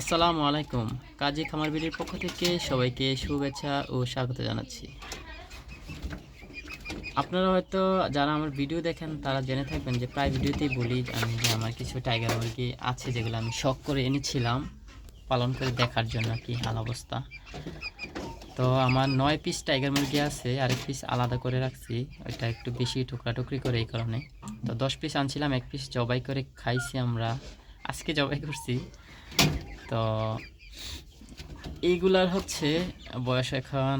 আসসালামু আলাইকুম। কাজী খামার বিলির পক্ষ থেকে সবাইকে শুভেচ্ছা ও স্বাগত জানাচ্ছি। আপনারা হয়তো যারা আমার ভিডিও দেখেন, তারা জেনে থাকবেন যে প্রায় ভিডিওতেই বলি আমি যে আমার কিছু টাইগার মুরগি আছে যেগুলো আমি শখ করে এনেছিলাম, পালন করে দেখার জন্য কি হাল অবস্থা। তো আমার নয় পিস টাইগার মুরগি আছে, আরেক পিস আলাদা করে রাখছি, ওইটা একটু বেশি টুকরা টুকরি করে এই কারণে। তো দশ পিস আনছিলাম, এক পিস জবাই করে খাইছি আমরা। আজকে জবাই করছি। তো এইগুলার হচ্ছে বয়স এখন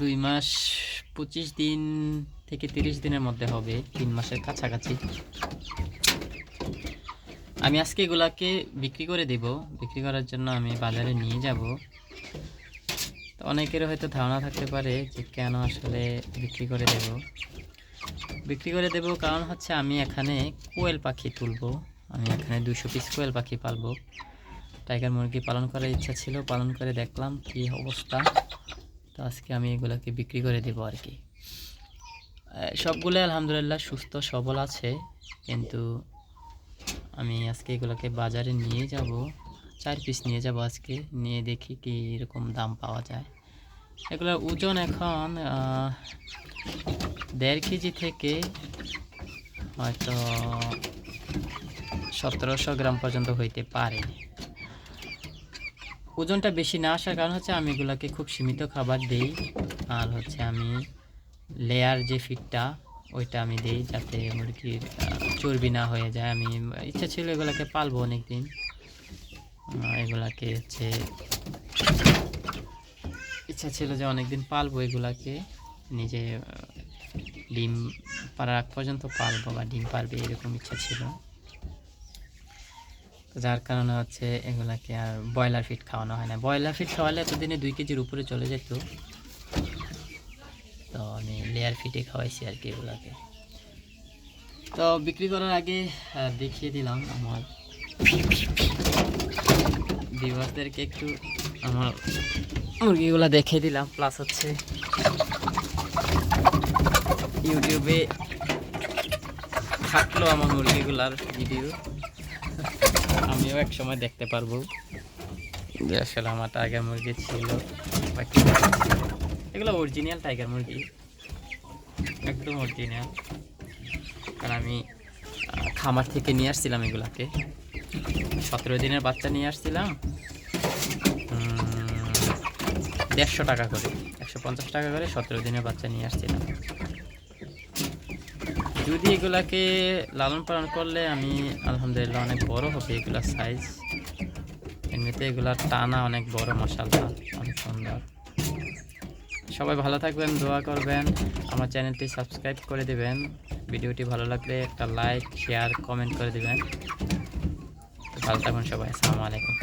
দুই মাস পঁচিশ দিন থেকে তিরিশ দিনের মধ্যে হবে, তিন মাসের কাছাকাছি। আমি আজকে এগুলাকে বিক্রি করে দেব। বিক্রি করার জন্য আমি বাজারে নিয়ে যাব। তো অনেকের হয়তো ধারণা থাকতে পারে যে কেন আসলে বিক্রি করে দেব। বিক্রি করে দেব কারণ হচ্ছে আমি এখানে কোয়েল পাখি তুলবো। আমি এখানে দুশো পিস কোয়েল পাখি পালবো। টাইগার মুরগি পালন করার ইচ্ছা ছিল, পালন করে দেখলাম কি অবস্থা। তো আজকে আমি এগুলোকে বিক্রি করে দেবো আর কি। সবগুলো আলহামদুলিল্লাহ সুস্থ, সবল আছে। কিন্তু আমি আজকে এগুলোকে বাজারে নিয়ে যাব, চার পিস নিয়ে যাব আজকে, নিয়ে দেখি কি এরকম দাম পাওয়া যায়। এগুলোর ওজন এখন দেড় কেজি থেকে হয়তো সতেরোশো গ্রাম পর্যন্ত হইতে পারে ওজনটা বেশি না আসার কারণ হচ্ছে আমি এগুলোকে খুব সীমিত খাবার দেই। আর হচ্ছে আমি লেয়ার যে ফিটটা ওইটা আমি দেই যাতে মুরগির চর্বি না হয়ে যায়। আমি ইচ্ছা ছিল এগুলোকে পালবো অনেক দিন এগুলাকে হচ্ছে ইচ্ছা ছিল যে অনেকদিন পালবো এগুলাকে। নিজে ডিম পাড়ার আগ পর্যন্ত পালবো বা ডিম পারবে এরকম ইচ্ছা ছিল। যার কারণে হচ্ছে এগুলাকে আর ব্রয়লার ফিট খাওয়ানো হয় না। ব্রয়লার ফিট খাওয়ালে এতদিনে দুই কেজির উপরে চলে যেত। তো আমি লেয়ার ফিটে খাওয়াইছি আর কি এগুলাকে। তো বিক্রি করার আগে দেখিয়ে দিলাম আমার ভিউয়ারদেরকে একটু আমার মুরগিগুলো দেখিয়ে দিলাম। প্লাস হচ্ছে ইউটিউবে থাকল আমার মুরগিগুলার ভিডিও আমিও এক সময় দেখতে পারব। যে আসলে আমার টাইগার মুরগি ছিল বা কি এগুলো অরিজিনাল টাইগার মুরগি। একদম অরিজিনাল কারণ আমি খামার থেকে নিয়ে আসছিলাম এগুলাকে। সতেরো দিনের বাচ্চা নিয়ে আসছিলাম। দেড়শো টাকা করে একশো পঞ্চাশ টাকা করে সতেরো দিনের বাচ্চা নিয়ে আসছিলাম। যদি এগুলাকে লালন পালন করলে আমি, আলহামদুলিল্লাহ, অনেক বড় হবে এগুলার সাইজ এমনিতে এগুলার টানা অনেক বড় মশাল্লা অনেক সুন্দর। সবাই ভালো থাকবেন, দোয়া করবেন। আমার চ্যানেলটি সাবস্ক্রাইব করে দেবেন। ভিডিওটি ভালো লাগলে একটা লাইক শেয়ার কমেন্ট করে দেবেন। ভালো থাকুন সবাই, আসসালামু আলাইকুম।